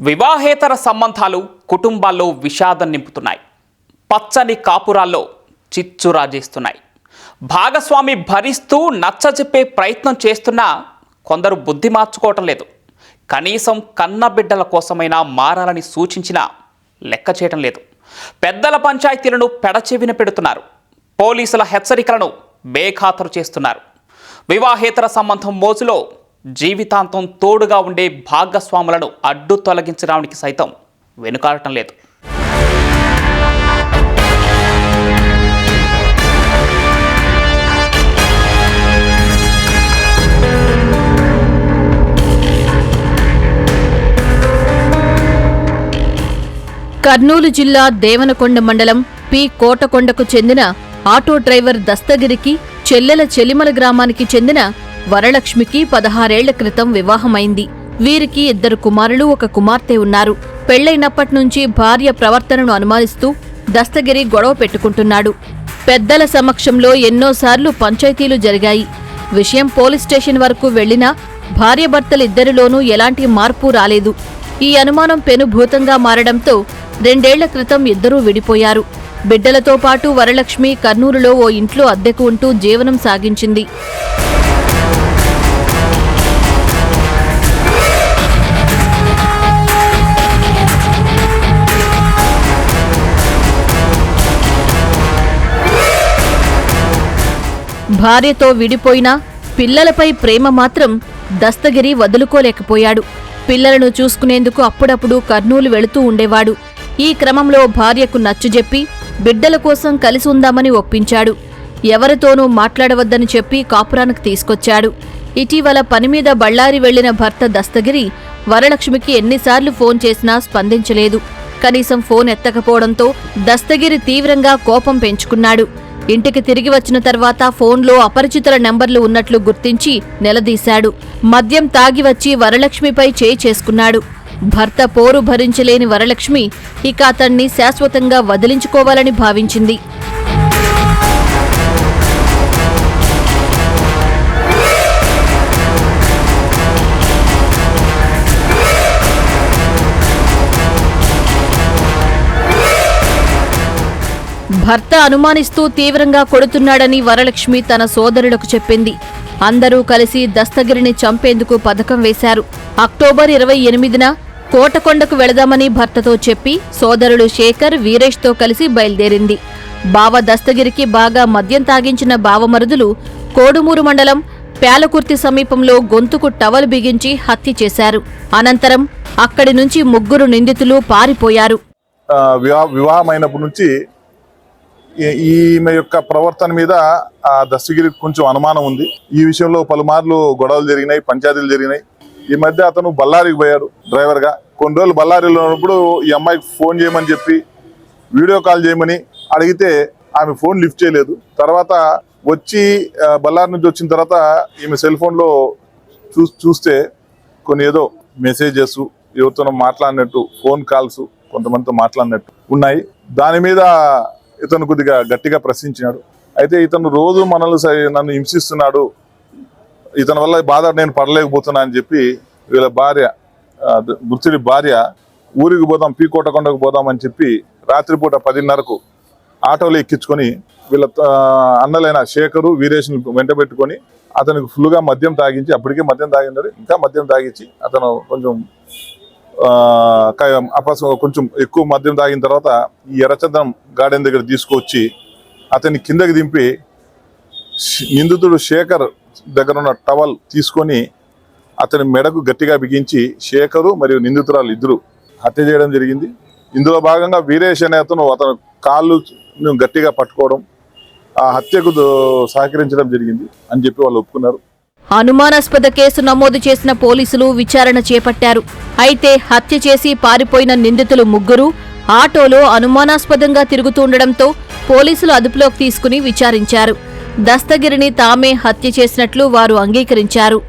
వివాహేతర సంబంధాలు కుటుంబాల్లో విషాదం నింపుతున్నాయి. పచ్చని కాపురాల్లో చిచ్చు రాజేస్తున్నాయి. భాగస్వామి భరిస్తూ నచ్చజెప్పే ప్రయత్నం చేస్తున్నా కొందరు బుద్ధి మార్చుకోవటం లేదు. కనీసం కన్న బిడ్డల కోసమైనా మారాలని సూచించినా లెక్క చేయటం లేదు. పెద్దల పంచాయతీలను పెడచెవిన పెడుతున్నారు. పోలీసుల హెచ్చరికలను బేఖాతరు చేస్తున్నారు. వివాహేతర సంబంధం మోజులో జీవితాంతం తోడుగా ఉండే భాగస్వాములను అడ్డు తొలగించడానికి సైతం వెనుకాడటం లేదు. కర్నూలు జిల్లా దేవనకొండ మండలం పి. కోటకొండకు చెందిన ఆటో డ్రైవర్ దస్తగిరికి చెల్లెల చెలిమల గ్రామానికి చెందిన వరలక్ష్మికి పదహారేళ్ళ క్రితం వివాహమైంది. వీరికి ఇద్దరు కుమారులు ఒక కుమార్తె ఉన్నారు. పెళ్ళైనప్పటినుంచి భార్య ప్రవర్తనను అనుమానిస్తూ దస్తగిరి గొడవ పెట్టుకుంటున్నాడు. పెద్దల సమక్షంలో ఎన్నోసార్లు పంచాయతీలు జరిగాయి. విషయం పోలీస్ స్టేషన్ వరకు వెళ్ళినా భార్యభర్తలిద్దరిలోనూ ఎలాంటి మార్పు రాలేదు. ఈ అనుమానం పెనుభూతంగా మారడంతో రెండేళ్ళ క్రితం ఇద్దరూ విడిపోయారు. బిడ్డలతో పాటు వరలక్ష్మి కర్నూలులో ఓ ఇంట్లో అద్దెకు ఉంటూ జీవనం సాగించింది. భార్యతో విడిపోయినా పిల్లలపై ప్రేమ మాత్రం దస్తగిరి వదులుకోలేకపోయాడు. పిల్లలను చూసుకునేందుకు అప్పుడప్పుడు కర్నూలు వెళుతూ ఉండేవాడు. ఈ క్రమంలో భార్యకు నచ్చుజెప్పి బిడ్డల కోసం కలిసి ఉందామని ఒప్పించాడు. ఎవరితోనూ మాట్లాడవద్దని చెప్పి కాపురానికి తీసుకొచ్చాడు. ఇటీవల పనిమీద బళ్ళారి వెళ్ళిన భర్త దస్తగిరి వరలక్ష్మికి ఎన్నిసార్లు ఫోన్ చేసినా స్పందించలేదు. కనీసం ఫోన్ ఎత్తకపోవడంతో దస్తగిరి తీవ్రంగా కోపం పెంచుకున్నాడు. ఇంటికి తిరిగి వచ్చిన తర్వాత ఫోన్లో అపరిచితుల నెంబర్లు ఉన్నట్లు గుర్తించి నిలదీశాడు. మద్యం తాగి వచ్చి వరలక్ష్మిపై చేయి చేసుకున్నాడు. భర్త పోరు భరించలేని వరలక్ష్మి ఇక అతన్ని శాశ్వతంగా వదిలించుకోవాలని భావించింది. భర్త అనుమానిస్తూ తీవ్రంగా కొడుతున్నాడని వరలక్ష్మి తన సోదరులకు చెప్పింది. అందరూ కలిసి దస్తగిరిని చంపేందుకు పథకం వేశారు. అక్టోబర్ ఇరవై ఎనిమిదిన కోటకొండకు వెళదామని భర్తతో చెప్పి సోదరుడు శేఖర్ వీరేష్తో కలిసి బయలుదేరింది. బావ దస్తగిరికి బాగా మద్యం తాగించిన బావమరుదులు కోడుమూరు మండలం పేలకుర్తి సమీపంలో గొంతుకు టవల్ బిగించి హత్య చేశారు. అనంతరం అక్కడి నుంచి ముగ్గురు నిందితులు పారిపోయారు. వివాహమైనప్పటి నుంచి ఈమె యొక్క ప్రవర్తన మీద ఆ దస్తగిరికి కొంచెం అనుమానం ఉంది. ఈ విషయంలో పలుమార్లు గొడవలు జరిగినాయి పంచాయతీలు జరిగినాయి. ఈ మధ్య అతను బళ్ళారికి పోయాడు డ్రైవర్గా. కొన్ని రోజులు బళ్ళారిలో ఉన్నప్పుడు ఈ అమ్మాయికి ఫోన్ చేయమని చెప్పి వీడియో కాల్ చేయమని అడిగితే ఆమె ఫోన్ లిఫ్ట్ చేయలేదు. తర్వాత వచ్చి బళ్ళారి నుంచి వచ్చిన తర్వాత ఈమె సెల్ ఫోన్లో చూ చూస్తే కొన్ని ఏదో మెసేజెస్ ఎవరితోనో మాట్లాడినట్టు ఫోన్ కాల్స్ కొంతమందితో మాట్లాడినట్టు ఉన్నాయి. దాని మీద ఇతను కొద్దిగా గట్టిగా ప్రశ్నించినాడు. అయితే ఇతను రోజు మనల్ని స- నన్ను హింసిస్తున్నాడు. ఇతని వల్ల బాధ నేను పడలేకపోతున్నా అని చెప్పి వీళ్ళ భార్య గుర్తుడి మృతుడి భార్య ఊరికి పోదాం పీకోటకొండకు పోదాం అని చెప్పి రాత్రిపూట పదిన్నరకు ఆటోలో ఎక్కించుకొని వీళ్ళ అన్నలైన శేఖరు వీరేష్ని వెంట పెట్టుకొని అతనికి ఫుల్గా మద్యం తాగించి అప్పటికే మద్యం తాగినాడు ఇంకా మద్యం తాగించి అతను కొంచెం అపస్ కొంచెం ఎక్కువ మద్యం తాగిన తర్వాత ఈ ఎర్రచందనం గార్డెన్ దగ్గర తీసుకొచ్చి అతన్ని కిందకి దింపి నిందితుడు శేఖర్ దగ్గర ఉన్న టవల్ తీసుకొని అతని మెడకు గట్టిగా బిగించి శేఖరు మరియు నిందితురాలు ఇద్దరు హత్య చేయడం జరిగింది. ఇందులో భాగంగా వీరేష్ అనే అతను అతను కాళ్ళు గట్టిగా పట్టుకోవడం ఆ హత్యకు సహకరించడం జరిగింది అని చెప్పి వాళ్ళు ఒప్పుకున్నారు. అనుమానాస్పద కేసు నమోదు చేసిన పోలీసులు విచారణ చేపట్టారు. అయితే హత్య చేసి పారిపోయిన నిందితులు ముగ్గురు ఆటోలో అనుమానాస్పదంగా తిరుగుతుండడంతో పోలీసులు అదుపులోకి తీసుకుని విచారించారు. దస్తగిరిని తామే హత్య చేసినట్లు వారు అంగీకరించారు.